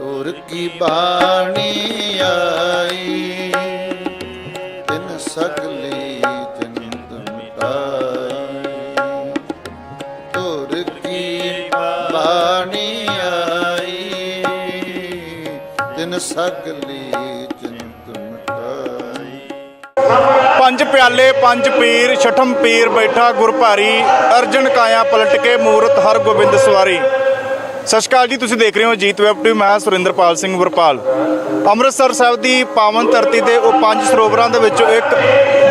ਤੁਰ ਕੀ ਬਾਣੀ ਆਈ? ਤਿਨ ਸਗਲੀ ਜਨਤ ਮਿਟਾਈ ਤੁਰ ਕੀ ਬਾਣੀ ਆਈ? ਤਿਨ ਸਗਲੀ ਜਨਤ ਮਿਟਾਈ ਪੰਜ ਪਿਆਲੇ, ਪੰਜ ਪੀਰ, ਛਠਮ ਪੀਰ ਬੈਠਾ ਗੁਰ ਭਾਰੀ ਅਰਜਨ ਕਾਇਆ ਪਲਟ ਕੇ ਮੂਰਤ ਹਰ ਗੋਬਿੰਦ ਸਵਾਰੀ। ਸਤਿ ਸ਼੍ਰੀ ਅਕਾਲ ਜੀ, ਤੁਸੀਂ ਦੇਖ ਰਹੇ ਹੋ ਜੀਤ ਵੈਬ ਟੀਵੀ, ਮੈਂ ਸੁਰਿੰਦਰਪਾਲ ਸਿੰਘ ਵਰਪਾਲ। ਅੰਮ੍ਰਿਤਸਰ ਸਾਹਿਬ ਦੀ ਪਾਵਨ ਧਰਤੀ ਤੇ ਉਹ ਪੰਜ ਸਰੋਵਰਾਂ ਦੇ ਵਿੱਚੋਂ ਇੱਕ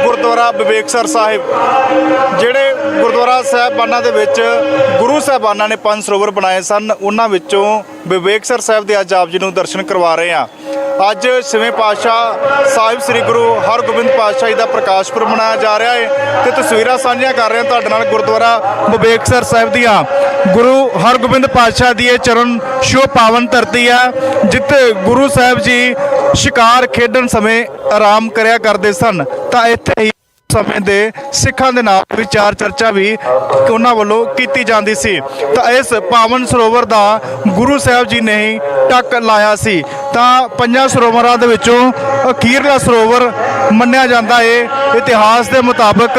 ਗੁਰਦੁਆਰਾ ਵਿਵੇਕਸਰ ਸਾਹਿਬ। ਜਿਹੜੇ ਗੁਰਦੁਆਰਾ ਸਾਹਿਬਾਨਾਂ ਦੇ ਵਿੱਚ ਗੁਰੂ ਸਾਹਿਬਾਨਾਂ ਨੇ ਪੰਜ ਸਰੋਵਰ ਬਣਾਏ ਸਨ, ਉਹਨਾਂ ਵਿੱਚੋਂ ਵਿਵੇਕਸਰ ਸਾਹਿਬ ਦੇ ਅੱਜ ਆਪ ਜੀ ਨੂੰ ਦਰਸ਼ਨ ਕਰਵਾ ਰਹੇ ਹਾਂ। ਅੱਜ ਛੇਵੇਂ ਪਾਤਸ਼ਾਹ ਸਾਹਿਬ ਸ੍ਰੀ ਗੁਰੂ ਹਰਗੋਬਿੰਦ ਪਾਤਸ਼ਾਹ ਜੀ ਦਾ ਪ੍ਰਕਾਸ਼ ਪੁਰਬ ਮਨਾਇਆ ਜਾ ਰਿਹਾ ਹੈ ਤੇ ਤਸਵੀਰਾਂ ਸਾਂਝੀਆਂ ਕਰ ਰਹੇ ਹਾਂ ਤੁਹਾਡੇ ਨਾਲ ਗੁਰਦੁਆਰਾ ਮੁਬੇਕਸਰ ਸਾਹਿਬ ਦੀਆਂ। ਗੁਰੂ ਹਰਗੋਬਿੰਦ ਪਾਤਸ਼ਾਹ ਦੀ ਇਹ ਚਰਨ ਸ਼ੋ ਪਾਵਨ ਧਰਤੀ ਹੈ ਜਿੱਥੇ ਗੁਰੂ ਸਾਹਿਬ ਜੀ ਸ਼ਿਕਾਰ ਖੇਡਣ ਸਮੇਂ ਆਰਾਮ ਕਰਿਆ ਕਰਦੇ ਸਨ, ਤਾਂ ਇੱਥੇ ਹੀ ਸਮੇਂ ਦੇ ਸਿੱਖਾਂ ਦੇ ਨਾਲ ਵਿਚਾਰ ਚਰਚਾ ਵੀ ਉਹਨਾਂ ਵੱਲੋਂ ਕੀਤੀ ਜਾਂਦੀ ਸੀ। ਤਾਂ ਇਸ ਪਾਵਨ ਸਰੋਵਰ ਦਾ ਗੁਰੂ ਸਾਹਿਬ ਜੀ ਨੇ ਹੀ ਟੱਕ ਲਾਇਆ ਸੀ। ਤਾਂ ਪੰਜਾਂ ਸਰੋਵਰਾਂ ਦੇ ਵਿੱਚੋਂ ਅਖੀਰਲਾ ਸਰੋਵਰ ਮੰਨਿਆ ਜਾਂਦਾ ਏ। ਇਤਿਹਾਸ ਦੇ ਮੁਤਾਬਕ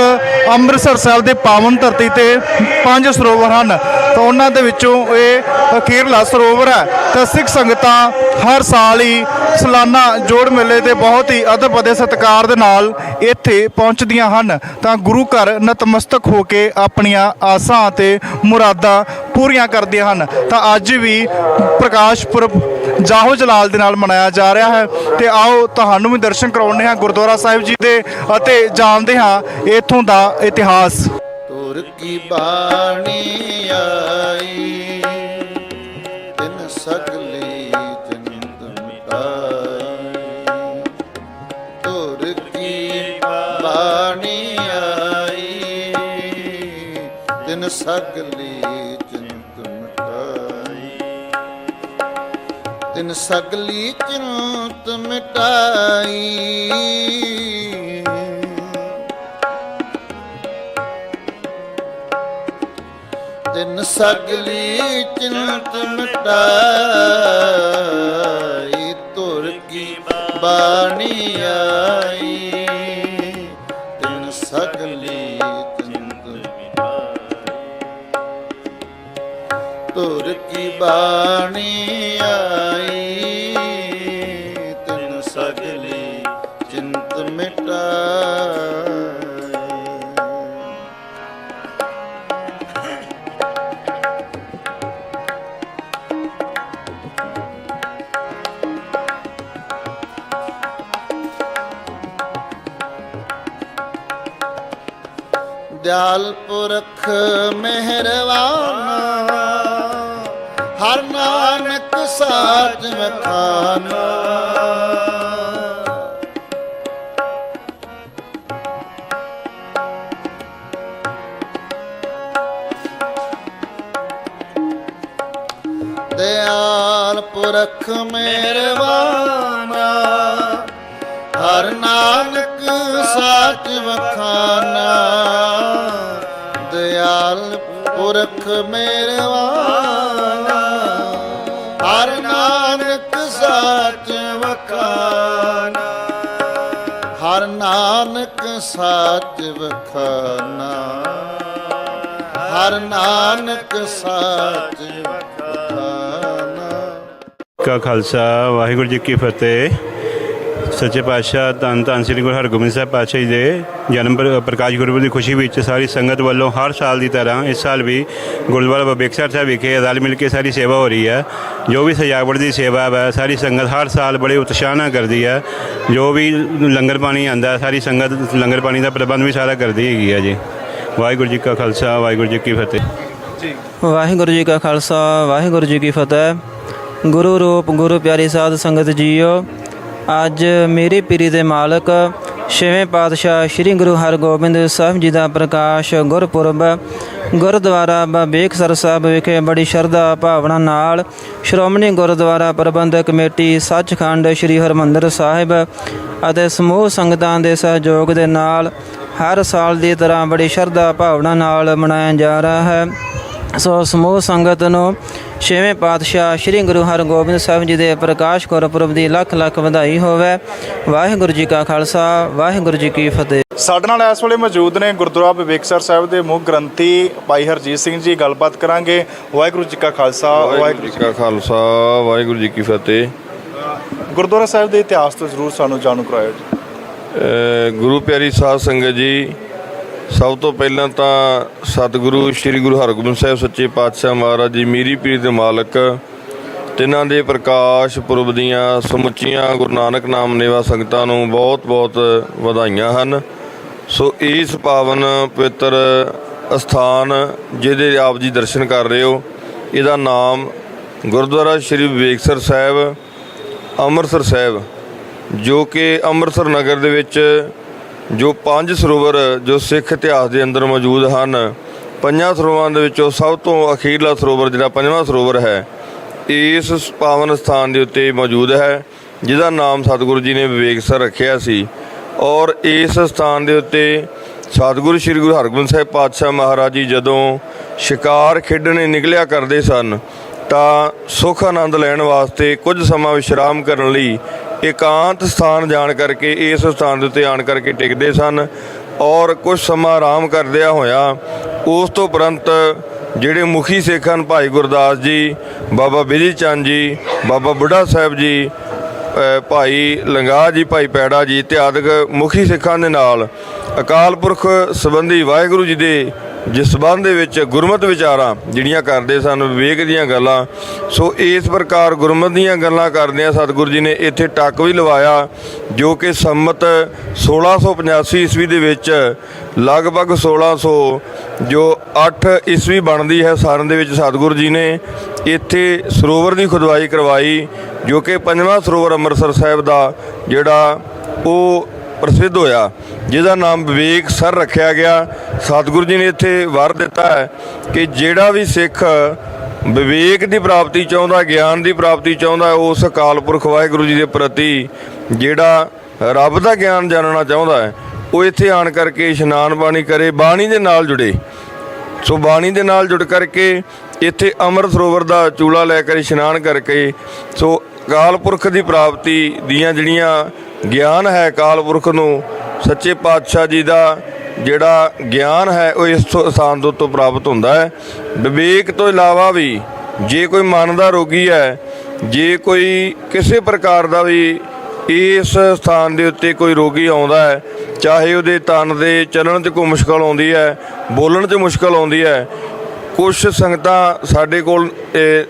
ਅੰਮ੍ਰਿਤਸਰ ਸਾਹਿਬ ਦੇ ਪਾਵਨ ਧਰਤੀ ਤੇ ਪੰਜ ਸਰੋਵਰ ਹਨ। ਤਾਂ ਉਹਨਾਂ ਦੇ ਵਿੱਚੋਂ ਇਹ ਅਖੀਰਲਾ ਸਰੋਵਰ ਹੈ। ਤਾਂ ਸਿੱਖ ਸੰਗਤਾਂ ਹਰ ਸਾਲ ਹੀ ਸਾਲਾਨਾ ਜੋੜ ਮੇਲੇ ਤੇ ਬਹੁਤ ਹੀ ਅਦਬ ਅਤੇ ਸਤਿਕਾਰ ਦੇ ਨਾਲ ਇੱਥੇ ਪਹੁੰਚਦੀਆਂ ਹਨ। ਤਾਂ ਗੁਰੂ ਘਰ ਨਤਮਸਤਕ ਹੋ ਕੇ ਆਪਣੀਆਂ ਆਸਾਂ ਅਤੇ ਮੁਰਾਦਾਂ ਪੂਰੀਆਂ ਕਰਦੀਆਂ ਹਨ। ਤਾਂ ਅੱਜ ਵੀ ਪ੍ਰਕਾਸ਼ ਪੁਰਬ ਜਾਹੋ ਜਲਾਲ ਦੇ ਨਾਲ ਮਨਾਇਆ ਜਾ ਰਿਹਾ ਹੈ। ਤੇ ਆਓ ਤੁਹਾਨੂੰ ਵੀ ਦਰਸ਼ਨ ਕਰਾਉਂਦੇ ਹਾਂ ਗੁਰਦੁਆਰਾ ਸਾਹਿਬ ਜੀ ਦੇ ਅਤੇ ਜਾਣਦੇ ਹਾਂ ਇੱਥੋਂ ਦਾ ਇਤਿਹਾਸ। ਤੁਰ ਕੀ ਬਾਣੀ ਆਈ? ਤਿਨ ਸਗਲੀ ਜਨਤ ਮਿਟਾਈ ਤੁਰ ਕੀ ਬਾਣੀ ਆਈ? ਤਿਨ ਸਗਲੀ ਜਨਤ ਮਿਟਾਈ ਤਿਨ ਸਗਲੀ ਜਨਤ ਮਿਟਾਈ ਦਿਨ ਸਗਲੀ ਚਿੰਤ ਮਿਟਾਈ ਤੁਰ ਕੀ ਬਾਣੀ ਆਈ। ਤਿਨ ਸਗਲੀ ਚਿੰਤ ਮਿਟਾਈ ਤੁਰ ਕੀ ਬਾਣੀ ਆਈ। ਦਿਆਲ ਪੁਰਖ ਮਿਹਰਵਾਨ ਹਰ ਨਾਨਕ ਸਾਚ ਮਖਾਨਾ ਦਿਆਲ ਪੁਰਖ ਮਿਹਰਵਾਨਾ ਹਰ ਨਾਨਕ ਸਾਚ ਵਖਾਨਾ। ਦਿਆਲ ਪੁਰਖ ਮਿਹਰਵਾਨਾ ਹਰ ਨਾਨਕ ਸਾਚ ਵਖਾਨਾ। ਹਰ ਨਾਨਕ ਸਾਚ ਵਖਾਨਾ। ਹਰ ਨਾਨਕ ਸਾਚ ਵਖਾਨਾ। ਕਾ ਖਾਲਸਾ, ਵਾਹਿਗੁਰੂ ਜੀ ਕੀ ਫਤਿਹ। ਸੱਚੇ ਪਾਤਸ਼ਾਹ ਧੰਨ ਧੰਨ ਸ੍ਰੀ ਗੁਰੂ ਹਰਗੋਬਿੰਦ ਸਾਹਿਬ ਪਾਤਸ਼ਾਹ ਜੀ ਦੇ ਜਨਮ ਪ੍ਰ- ਪ੍ਰਕਾਸ਼ ਗੁਰਪੁਰਬ ਦੀ ਖੁਸ਼ੀ ਵਿੱਚ ਸਾਰੀ ਸੰਗਤ ਵੱਲੋਂ ਹਰ ਸਾਲ ਦੀ ਤਰ੍ਹਾਂ ਇਸ ਸਾਲ ਵੀ ਗੁਰਦੁਆਰਾ ਬਬੇਕਸਰ ਸਾਹਿਬ ਵਿਖੇ ਰਲ ਮਿਲ ਕੇ ਸਾਰੀ ਸੇਵਾ ਹੋ ਰਹੀ ਹੈ। ਜੋ ਵੀ ਸਜਾਵਟ ਦੀ ਸੇਵਾ ਹੈ ਸਾਰੀ ਸੰਗਤ ਹਰ ਸਾਲ ਬੜੇ ਉਤਸ਼ਾਹ ਨਾਲ ਕਰਦੀ ਹੈ। ਜੋ ਵੀ ਲੰਗਰ ਪਾਣੀ ਆਂਦਾ ਸਾਰੀ ਸੰਗਤ ਲੰਗਰ ਪਾਣੀ ਦਾ ਪ੍ਰਬੰਧ ਵੀ ਸਾਰਾ ਕਰਦੀ ਹੈਗੀ ਹੈ ਜੀ। ਵਾਹਿਗੁਰੂ ਜੀ ਕਾ ਖਾਲਸਾ ਵਾਹਿਗੁਰੂ ਜੀ ਕੀ ਫਤਿਹ। ਵਾਹਿਗੁਰੂ ਜੀ ਕਾ ਖਾਲਸਾ ਵਾਹਿਗੁਰੂ ਜੀ ਕੀ ਫਤਿਹ। ਗੁਰੂ ਰੂਪ ਗੁਰੂ ਪਿਆਰੀ ਸਾਧ ਸੰਗਤ ਜੀਓ ਅੱਜ ਮੇਰੀ ਪੀਰੀ ਦੇ ਮਾਲਕ ਛੇਵੇਂ ਪਾਤਸ਼ਾਹ ਸ੍ਰੀ ਗੁਰੂ ਹਰਗੋਬਿੰਦ ਸਾਹਿਬ ਜੀ ਦਾ ਪ੍ਰਕਾਸ਼ ਗੁਰਪੁਰਬ ਗੁਰਦੁਆਰਾ ਬੇਖਸਰ ਸਾਹਿਬ ਵਿਖੇ ਬੜੀ ਸ਼ਰਧਾ ਭਾਵਨਾ ਨਾਲ ਸ਼੍ਰੋਮਣੀ ਗੁਰਦੁਆਰਾ ਪ੍ਰਬੰਧਕ ਕਮੇਟੀ ਸੱਚਖੰਡ ਸ੍ਰੀ ਹਰਮੰਦਰ ਸਾਹਿਬ ਅਤੇ ਸਮੂਹ ਸੰਗਤਾਂ ਦੇ ਸਹਿਯੋਗ ਦੇ ਨਾਲ ਹਰ ਸਾਲ ਦੀ ਤਰ੍ਹਾਂ ਬੜੀ ਸ਼ਰਧਾ ਭਾਵਨਾ ਨਾਲ ਮਨਾਇਆ ਜਾ ਰਿਹਾ ਹੈ। ਸੋ ਸਮੂਹ ਸੰਗਤ ਨੂੰ ਛੇਵੇਂ ਪਾਤਸ਼ਾਹ ਸ੍ਰੀ ਗੁਰੂ ਹਰਗੋਬਿੰਦ ਸਾਹਿਬ ਜੀ ਦੇ ਪ੍ਰਕਾਸ਼ ਗੁਰਪੁਰਬ ਦੀ ਲੱਖ ਲੱਖ ਵਧਾਈ ਹੋਵੇ। ਵਾਹਿਗੁਰੂ ਜੀ ਕਾ ਖਾਲਸਾ ਵਾਹਿਗੁਰੂ ਜੀ ਕੀ ਫਤਿਹ। ਸਾਡੇ ਨਾਲ ਇਸ ਵੇਲੇ ਮੌਜੂਦ ਨੇ ਗੁਰਦੁਆਰਾ ਵਿਵੇਕਸਰ ਸਾਹਿਬ ਦੇ ਮੁੱਖ ਗ੍ਰੰਥੀ ਭਾਈ ਹਰਜੀਤ ਸਿੰਘ ਜੀ ਗੱਲਬਾਤ ਕਰਾਂਗੇ। ਵਾਹਿਗੁਰੂ ਜੀ ਕਾ ਖਾਲਸਾ ਵਾਹਿਗੁਰੂ ਜੀ ਕਾ ਖਾਲਸਾ ਵਾਹਿਗੁਰੂ ਜੀ ਕੀ ਫਤਿਹ। ਗੁਰਦੁਆਰਾ ਸਾਹਿਬ ਦੇ ਇਤਿਹਾਸ ਤੋਂ ਜ਼ਰੂਰ ਸਾਨੂੰ ਜਾਣੂ ਕਰਾਇਓ ਜੀ। ਗੁਰੂ ਪਿਆਰੀ ਸਾਧ ਸੰਗਤ ਜੀ ਸਭ ਤੋਂ ਪਹਿਲਾਂ ਤਾਂ ਸਤਿਗੁਰੂ, ਸ੍ਰੀ ਗੁਰੂ ਹਰਗੋਬਿੰਦ ਸਾਹਿਬ ਸੱਚੇ ਪਾਤਸ਼ਾਹ ਮਹਾਰਾਜ ਜੀ, ਮੀਰੀ ਪੀਰ ਦੇ ਮਾਲਕ, ਤਿੰਨਾਂ ਦੇ ਪ੍ਰਕਾਸ਼ ਪੁਰਬ ਦੀਆਂ ਸਮੁੱਚੀਆਂ ਗੁਰੂ ਨਾਨਕ ਨਾਮ ਨੇਵਾ ਸੰਗਤਾਂ ਨੂੰ ਬਹੁਤ-ਬਹੁਤ ਵਧਾਈਆਂ ਹਨ। ਸੋ ਇਸ ਪਾਵਨ ਪਵਿੱਤਰ ਅਸਥਾਨ ਜਿਹਦੇ ਆਪ ਜੀ ਦਰਸ਼ਨ ਕਰ ਰਹੇ ਹੋ, ਇਹਦਾ ਨਾਮ ਗੁਰਦੁਆਰਾ ਸ੍ਰੀ ਵਿਵੇਕਸਰ ਸਾਹਿਬ, ਅੰਮ੍ਰਿਤਸਰ ਸਾਹਿਬ, ਜੋ ਕਿ ਅੰਮ੍ਰਿਤਸਰ ਨਗਰ ਦੇ ਵਿੱਚ ਜੋ ਪੰਜ ਸਰੋਵਰ, ਜੋ ਸਿੱਖ ਇਤਿਹਾਸ ਦੇ ਅੰਦਰ ਮੌਜੂਦ ਹਨ, ਪੰਜਾਂ ਸਰੋਵਰਾਂ ਦੇ ਵਿੱਚੋਂ ਸਭ ਤੋਂ ਅਖੀਰਲਾ ਸਰੋਵਰ ਜਿਹੜਾ ਪੰਜਵਾਂ ਸਰੋਵਰ ਹੈ, ਇਸ ਪਾਵਨ ਸਥਾਨ ਦੇ ਉੱਤੇ ਮੌਜੂਦ ਹੈ, ਜਿਹਦਾ ਨਾਮ ਸਤਿਗੁਰੂ ਜੀ ਨੇ ਵਿਵੇਕਸਰ ਰੱਖਿਆ ਸੀ। ਔਰ ਇਸ ਸਥਾਨ ਦੇ ਉੱਤੇ ਸਤਿਗੁਰੂ ਸ੍ਰੀ ਗੁਰੂ ਹਰਗੋਬਿੰਦ ਸਾਹਿਬ ਪਾਤਸ਼ਾਹ ਮਹਾਰਾਜ ਜੀ ਜਦੋਂ ਸ਼ਿਕਾਰ ਖੇਡਣੇ ਨਿਕਲਿਆ ਕਰਦੇ ਸਨ ਤਾਂ ਸੁਖ ਆਨੰਦ ਲੈਣ ਵਾਸਤੇ ਕੁਝ ਸਮਾਂ ਵਿਸ਼ਰਾਮ ਕਰਨ ਲਈ ਇਕਾਂਤ ਸਥਾਨ ਜਾਣ ਕਰਕੇ ਇਸ ਸਥਾਨ ਦੇ ਉੱਤੇ ਆਣ ਕਰਕੇ ਟਿਕਦੇ ਸਨ ਔਰ ਕੁਝ ਸਮਾਂ ਆਰਾਮ ਕਰਦਿਆਂ ਹੋਇਆ ਉਸ ਤੋਂ ਉਪਰੰਤ ਜਿਹੜੇ ਮੁਖੀ ਸਿੱਖ ਹਨ ਭਾਈ ਗੁਰਦਾਸ ਜੀ, ਬਾਬਾ ਬਿਜ਼ੀ ਚੰਦ ਜੀ, ਬਾਬਾ ਬੁੱਢਾ ਸਾਹਿਬ ਜੀ ਭਾਈ ਲੰਗਾ ਜੀ, ਭਾਈ ਪੈੜਾ ਜੀ ਇਤਿਆਦਿਕ ਮੁਖੀ ਸਿੱਖਾਂ ਦੇ ਨਾਲ ਅਕਾਲ ਪੁਰਖ ਸੰਬੰਧੀ ਵਾਹਿਗੁਰੂ ਜੀ ਦੇ ਜਿਸ ਸੰਬੰਧ ਦੇ ਵਿੱਚ ਗੁਰਮਤ ਵਿਚਾਰਾਂ ਜਿਹੜੀਆਂ ਕਰਦੇ ਸਨ, ਵਿਵੇਕ ਦੀਆਂ ਗੱਲਾਂ, ਸੋ ਇਸ ਪ੍ਰਕਾਰ ਗੁਰਮਤ ਦੀਆਂ ਗੱਲਾਂ ਕਰਦਿਆਂ ਸਤਿਗੁਰੂ ਜੀ ਨੇ ਇੱਥੇ ਟੱਕ ਵੀ ਲਵਾਇਆ, ਜੋ ਕਿ ਸੰਮਤ 1685 ਈਸਵੀ ਦੇ ਵਿੱਚ ਲਗਭਗ 1600 ਜੋ 8 ਈਸਵੀ ਬਣਦੀ ਹੈ ਸਾਰਨ ਦੇ ਵਿੱਚ ਸਤਿਗੁਰੂ ਜੀ ਨੇ ਇੱਥੇ ਸਰੋਵਰ ਦੀ ਖੁਦਵਾਈ ਕਰਵਾਈ, ਜੋ ਕਿ ਪੰਜਵਾਂ ਸਰੋਵਰ ਅੰਮ੍ਰਿਤਸਰ ਸਾਹਿਬ ਦਾ ਜਿਹੜਾ ਉਹ ਪ੍ਰਸਿੱਧ ਹੋਇਆ, ਜਿਹਦਾ ਨਾਮ ਵਿਵੇਕ ਸਰ ਰੱਖਿਆ ਗਿਆ। ਸਤਿਗੁਰੂ ਜੀ ਨੇ ਇੱਥੇ ਵਰ ਦਿੱਤਾ ਹੈ ਕਿ ਜਿਹੜਾ ਵੀ ਸਿੱਖ ਵਿਵੇਕ ਦੀ ਪ੍ਰਾਪਤੀ ਚਾਹੁੰਦਾ, ਗਿਆਨ ਦੀ ਪ੍ਰਾਪਤੀ ਚਾਹੁੰਦਾ, ਉਸ ਅਕਾਲ ਪੁਰਖ ਵਾਹਿਗੁਰੂ ਜੀ ਦੇ ਪ੍ਰਤੀ ਜਿਹੜਾ ਰੱਬ ਦਾ ਗਿਆਨ ਜਾਣਨਾ ਚਾਹੁੰਦਾ ਹੈ, ਉਹ ਇੱਥੇ ਆਣ ਕਰਕੇ ਇਸ਼ਨਾਨ ਬਾਣੀ ਕਰੇ, ਬਾਣੀ ਦੇ ਨਾਲ ਜੁੜੇ। ਸੋ ਬਾਣੀ ਦੇ ਨਾਲ ਜੁੜ ਕਰਕੇ ਇੱਥੇ ਅੰਮ੍ਰਿਤ ਸਰੋਵਰ ਦਾ ਚੂਲਾ ਲੈ ਕੇ ਇਸ਼ਨਾਨ ਕਰਕੇ, ਸੋ ਅਕਾਲ ਪੁਰਖ ਦੀ ਪ੍ਰਾਪਤੀ ਦੀਆਂ ਜਿਹੜੀਆਂ ਗਿਆਨ ਹੈ ਅਕਾਲ ਪੁਰਖ ਨੂੰ, ਸੱਚੇ ਪਾਤਸ਼ਾਹ ਜੀ ਦਾ ਜਿਹੜਾ ਗਿਆਨ ਹੈ, ਉਹ ਇਸ ਤੋਂ ਸਥਾਨ ਤੋਂ ਪ੍ਰਾਪਤ ਹੁੰਦਾ ਹੈ। ਵਿਵੇਕ ਤੋਂ ਇਲਾਵਾ ਵੀ ਜੇ ਕੋਈ ਮਨ ਦਾ ਰੋਗੀ ਹੈ, ਜੇ ਕੋਈ ਕਿਸੇ ਪ੍ਰਕਾਰ ਦਾ ਵੀ ਇਸ ਸਥਾਨ ਦੇ ਉੱਤੇ ਕੋਈ ਰੋਗੀ ਆਉਂਦਾ ਹੈ, ਚਾਹੇ ਉਹਦੇ ਤਨ ਦੇ ਚੱਲਣ 'ਚ ਕੋਈ ਮੁਸ਼ਕਲ ਆਉਂਦੀ ਹੈ, ਬੋਲਣ 'ਚ ਮੁਸ਼ਕਲ ਆਉਂਦੀ ਹੈ ਕੁਝ ਸੰਗਤਾਂ ਸਾਡੇ ਕੋਲ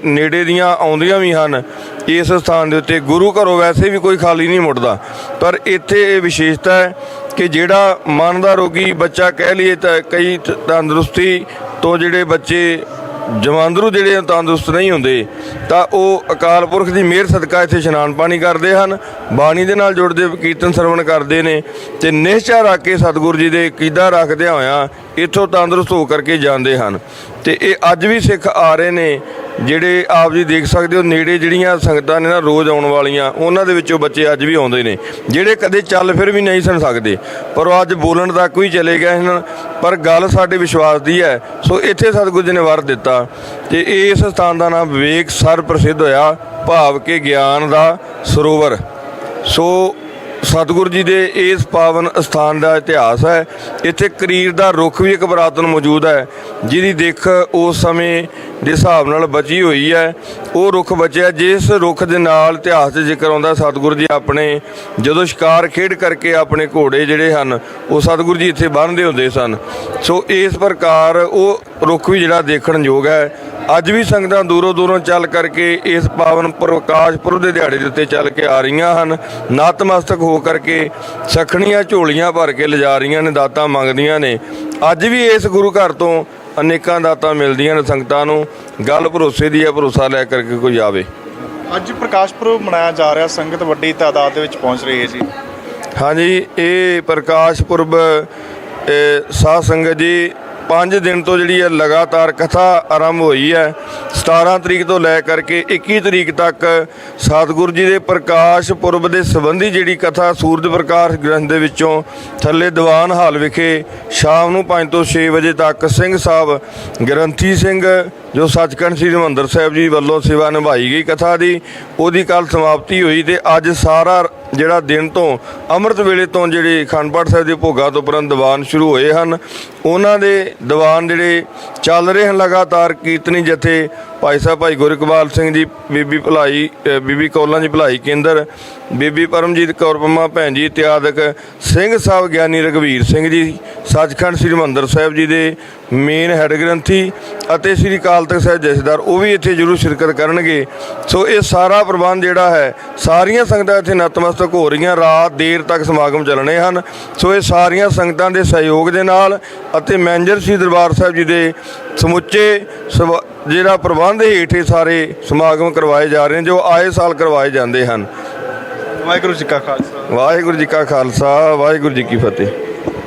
ਨੇੜੇ ਦੀਆਂ ਆਉਂਦੀਆਂ ਵੀ ਹਨ। ਇਸ ਸਥਾਨ ਦੇ ਉੱਤੇ ਗੁਰੂ ਘਰੋਂ ਵੈਸੇ ਵੀ ਕੋਈ ਖਾਲੀ ਨਹੀਂ ਮੁੜਦਾ। ਪਰ ਇੱਥੇ ਇਹ ਵਿਸ਼ੇਸ਼ਤਾ ਹੈ ਕਿ ਜਿਹੜਾ ਮਨ ਦਾ ਰੋਗੀ ਬੱਚਾ ਕਹਿ ਲਈਏ ਤਾਂ ਕਈ ਤੰਦਰੁਸਤੀ ਤੋਂ ਜਿਹੜੇ ਬੱਚੇ ਜਵਾਂਦਰੂ ਜਿਹੜੇ ਤੰਦਰੁਸਤ ਨਹੀਂ ਹੁੰਦੇ, ਤਾਂ ਉਹ ਅਕਾਲ ਪੁਰਖ ਦੀ ਮਿਹਰ ਸਦਕਾ ਇੱਥੇ ਇਸ਼ਨਾਨ ਪਾਣੀ ਕਰਦੇ ਹਨ, ਬਾਣੀ ਦੇ ਨਾਲ ਜੁੜਦੇ ਕੀਰਤਨ ਸਰਵਣ ਕਰਦੇ ਨੇ, ਤੇ ਨਿਸ਼ਚਾ ਰੱਖ ਕੇ ਸਤਿਗੁਰੂ ਜੀ ਦੇ ਕੀਦਾ ਰੱਖਦਿਆਂ ਹੋਇਆਂ ਇੱਥੋਂ ਤੰਦਰੁਸਤ ਹੋ ਕਰਕੇ ਜਾਂਦੇ ਹਨ। ਤੇ ਇਹ ਅੱਜ ਵੀ ਸਿੱਖ ਆ ਰਹੇ ਨੇ ਜਿਹੜੇ ਆਪ ਜੀ ਦੇਖ ਸਕਦੇ ਹੋ, ਨੇੜੇ ਜਿਹੜੀਆਂ ਸੰਗਤਾਂ ਨੇ ਨਾ ਰੋਜ਼ ਆਉਣ ਵਾਲੀਆਂ, ਉਹਨਾਂ ਦੇ ਵਿੱਚੋਂ ਬੱਚੇ ਅੱਜ ਵੀ ਆਉਂਦੇ ਨੇ। ਜਿਹੜੇ ਕਦੇ ਚੱਲ ਫਿਰ ਵੀ ਨਹੀਂ ਸਨ ਸਕਦੇ, ਪਰ ਉਹ ਅੱਜ ਬੋਲਣ ਤੱਕ ਵੀ ਚਲੇ ਗਏ ਹਨ। ਪਰ ਗੱਲ ਸਾਡੇ ਵਿਸ਼ਵਾਸ ਦੀ ਹੈ, ਸੋ ਇੱਥੇ ਸਤਿਗੁਰੂ ਜੀ ਨੇ ਵਰ ਦਿੱਤਾ ਤੇ ਇਸ ਸਥਾਨ ਦਾ ਨਾਮ ਵਿਵੇਕ ਸਰ ਪ੍ਰਸਿੱਧ ਹੋਇਆ, ਭਾਵ ਕਿ ਗਿਆਨ ਦਾ ਸਰੋਵਰ। ਸੋ ਸਤਿਗੁਰੂ ਜੀ ਦੇ ਇਸ ਪਾਵਨ ਸਥਾਨ ਦਾ ਇਤਿਹਾਸ ਹੈ। ਇੱਥੇ ਕਰੀਰ ਦਾ ਰੁੱਖ ਵੀ ਇੱਕ ਪੁਰਾਤਨ ਮੌਜੂਦ ਹੈ, ਜਿਹਦੀ ਦਿੱਖ ਉਸ ਸਮੇਂ ਦੇ ਹਿਸਾਬ ਨਾਲ ਬਚੀ ਹੋਈ ਹੈ। ਉਹ ਰੁੱਖ ਬਚਿਆ, ਜਿਸ ਰੁੱਖ ਦੇ ਨਾਲ ਇਤਿਹਾਸ 'ਚ ਜ਼ਿਕਰ ਆਉਂਦਾ, ਸਤਿਗੁਰੂ ਜੀ ਆਪਣੇ ਜਦੋਂ ਸ਼ਿਕਾਰ ਖੇਡ ਕਰਕੇ ਆਪਣੇ ਘੋੜੇ ਜਿਹੜੇ ਹਨ, ਉਹ ਸਤਿਗੁਰੂ ਜੀ ਇੱਥੇ ਬੰਨ੍ਹਦੇ ਹੁੰਦੇ ਸਨ। ਸੋ ਇਸ ਪ੍ਰਕਾਰ ਉਹ ਰੁੱਖ ਵੀ ਜਿਹੜਾ ਦੇਖਣ ਯੋਗ ਹੈ ਅੱਜ ਵੀ ਸੰਗਤਾਂ ਦੂਰੋਂ ਦੂਰੋਂ ਚੱਲ ਕਰਕੇ ਇਸ ਪਾਵਨ ਪ੍ਰਕਾਸ਼ ਪੁਰਬ ਦੇ ਦਿਹਾੜੇ ਦੇ ਉੱਤੇ ਚੱਲ ਕੇ ਆ ਰਹੀਆਂ ਹਨ। ਨਤਮਸਤਕ ਹੋ ਕਰਕੇ ਸਖਣੀਆਂ ਝੋਲੀਆਂ ਭਰ ਕੇ ਲਿਜਾ ਰਹੀਆਂ ਨੇ ਦਾਤਾਂ ਮੰਗਦੀਆਂ ਨੇ। ਅੱਜ ਵੀ ਇਸ ਗੁਰੂ ਘਰ ਤੋਂ ਅਨੇਕਾਂ ਦਾਤਾਂ ਮਿਲਦੀਆਂ ਨੇ ਸੰਗਤਾਂ ਨੂੰ। ਗੱਲ ਭਰੋਸੇ ਦੀ ਹੈ ਭਰੋਸਾ ਲੈ ਕਰਕੇ ਕੋਈ ਆਵੇ। ਅੱਜ ਪ੍ਰਕਾਸ਼ ਪੁਰਬ ਮਨਾਇਆ ਜਾ ਰਿਹਾ ਸੰਗਤ ਵੱਡੀ ਤਾਦਾਦ ਦੇ ਵਿੱਚ ਪਹੁੰਚ ਰਹੀ ਹੈ ਜੀ। ਹਾਂਜੀ ਇਹ ਪ੍ਰਕਾਸ਼ ਪੁਰਬ ਸਾਧ ਸੰਗਤ ਜੀ 5 ਦਿਨ ਤੋਂ ਜਿਹੜੀ ਹੈ ਲਗਾਤਾਰ ਕਥਾ ਆਰੰਭ ਹੋਈ ਹੈ। 17 ਤਰੀਕ ਤੋਂ ਲੈ ਕਰਕੇ 21 ਤਰੀਕ ਤੱਕ ਸਤਿਗੁਰੂ ਜੀ ਦੇ ਪ੍ਰਕਾਸ਼ ਪੁਰਬ ਦੇ ਸੰਬੰਧੀ ਜਿਹੜੀ ਕਥਾ ਸੂਰਜ ਪ੍ਰਕਾਸ਼ ਗ੍ਰੰਥ ਦੇ ਵਿੱਚੋਂ ਥੱਲੇ ਦੀਵਾਨ ਹਾਲ ਵਿਖੇ ਸ਼ਾਮ ਨੂੰ 5 ਤੋਂ 6 ਵਜੇ ਤੱਕ ਸਿੰਘ ਸਾਹਿਬ ਗ੍ਰੰਥੀ ਸਿੰਘ ਜੋ ਸੱਚਖੰਡ ਸ੍ਰੀ ਹਰਿਮੰਦਰ ਸਾਹਿਬ ਜੀ ਵੱਲੋਂ ਸੇਵਾ ਨਿਭਾਈ ਗਈ ਕਥਾ ਦੀ, ਉਹਦੀ ਕੱਲ ਸਮਾਪਤੀ ਹੋਈ ਤੇ ਅੱਜ ਸਾਰਾ ਜਿਹੜਾ ਦਿਨ ਤੋਂ ਅੰਮ੍ਰਿਤ ਵੇਲੇ ਤੋਂ ਜਿਹੜੇ ਅਖੰਡ ਪਾਠ ਸਾਹਿਬ ਦੇ ਭੋਗਾ ਤੋਂ ਉਪਰੰਤ ਦੀਵਾਨ ਸ਼ੁਰੂ ਹੋਏ ਹਨ, ਉਹਨਾਂ ਦੇ ਦੀਵਾਨ ਜਿਹੜੇ ਚੱਲ ਰਹੇ ਹਨ, ਲਗਾਤਾਰ ਕੀਰਤਨੀ ਜਥੇ ਭਾਈ ਸਾਹਿਬ, ਭਾਈ ਗੁਰਕਬਾਲ ਸਿੰਘ ਜੀ, ਬੀਬੀ ਭਲਾਈ ਬੀਬੀ ਕੌਲਾਂ ਜੀ ਭਲਾਈ ਕੇਂਦਰ, ਬੀਬੀ ਪਰਮਜੀਤ ਕੌਰ ਪੰਮਾ ਭੈਣ ਜੀ ਇਤਿਆਦਕ ਸਿੰਘ ਸਾਹਿਬ ਗਿਆਨੀ ਰਗਵੀਰ ਸਿੰਘ ਜੀ, ਸੱਚਖੰਡ ਸ੍ਰੀ ਹਰਿਮੰਦਰ ਸਾਹਿਬ ਜੀ ਦੇ ਮੇਨ ਹੈੱਡ ਗ੍ਰੰਥੀ ਅਤੇ ਸ੍ਰੀ ਅਕਾਲ ਤਖਤ ਸਾਹਿਬ ਜਥੇਦਾਰ, ਉਹ ਵੀ ਇੱਥੇ ਜ਼ਰੂਰ ਸ਼ਿਰਕਤ ਕਰਨਗੇ। ਸੋ ਇਹ ਸਾਰਾ ਪ੍ਰਬੰਧ ਜਿਹੜਾ ਹੈ, ਸਾਰੀਆਂ ਸੰਗਤਾਂ ਇੱਥੇ ਨਤਮਸਤਕ ਹੋ ਰਹੀਆਂ, ਰਾਤ ਦੇਰ ਤੱਕ ਸਮਾਗਮ ਚੱਲਣੇ ਹਨ। ਸੋ ਇਹ ਸਾਰੀਆਂ ਸੰਗਤਾਂ ਦੇ ਸਹਿਯੋਗ ਦੇ ਨਾਲ ਅਤੇ ਮੈਨੇਜਰ ਸ੍ਰੀ ਦਰਬਾਰ ਸਾਹਿਬ ਜੀ ਦੇ ਸਮੁੱਚੇ ਸਵਾ- ਜਿਹੜਾ ਪ੍ਰਬੰਧ ਹੇਠ ਇਹ ਸਾਰੇ ਸਮਾਗਮ ਕਰਵਾਏ ਜਾ ਰਹੇ ਨੇ ਜੋ ਆਏ ਸਾਲ ਕਰਵਾਏ ਜਾਂਦੇ ਹਨ। ਵਾਹਿਗੁਰੂ ਜੀ ਕਾ ਖਾਲਸਾ। ਵਾਹਿਗੁਰੂ ਜੀ ਕਾ ਖਾਲਸਾ ਵਾਹਿਗੁਰੂ ਜੀ ਕੀ ਫਤਿਹ।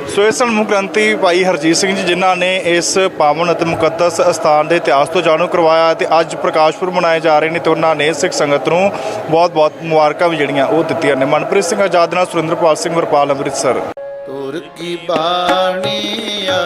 ਸੋ ਇਸ ਗ੍ਰੰਥੀ ਭਾਈ ਹਰਜੀਤ ਸਿੰਘ ਜੀ ਜਿਨ੍ਹਾਂ ਨੇ ਇਸ ਪਾਵਨ ਅਤੇ ਮੁਕੱਦਸ ਸਥਾਨ ਦੇ ਇਤਿਹਾਸ ਤੋਂ ਜਾਣੂ ਕਰਵਾਇਆ ਤੇ ਅੱਜ ਪ੍ਰਕਾਸ਼ ਪੁਰਬ ਮਨਾਏ ਜਾ ਰਹੇ ਨੇ ਤੇ ਉਹਨਾਂ ਨੇ ਸਿੱਖ ਸੰਗਤ ਨੂੰ ਬਹੁਤ-ਬਹੁਤ ਮੁਬਾਰਕਾਂ ਵੀ ਜਿਹੜੀਆਂ ਉਹ ਦਿੱਤੀਆਂ ਨੇ। ਮਨਪ੍ਰੀਤ ਸਿੰਘ ਆਜ਼ਾਦ ਨਾਲ ਸੁਰਿੰਦਰਪਾਲ ਸਿੰਘ ਵਰਪਾਲ ਅੰਮ੍ਰਿਤਸਰ। ਤੁਰ ਕੀ ਬਾਣੀ ਆ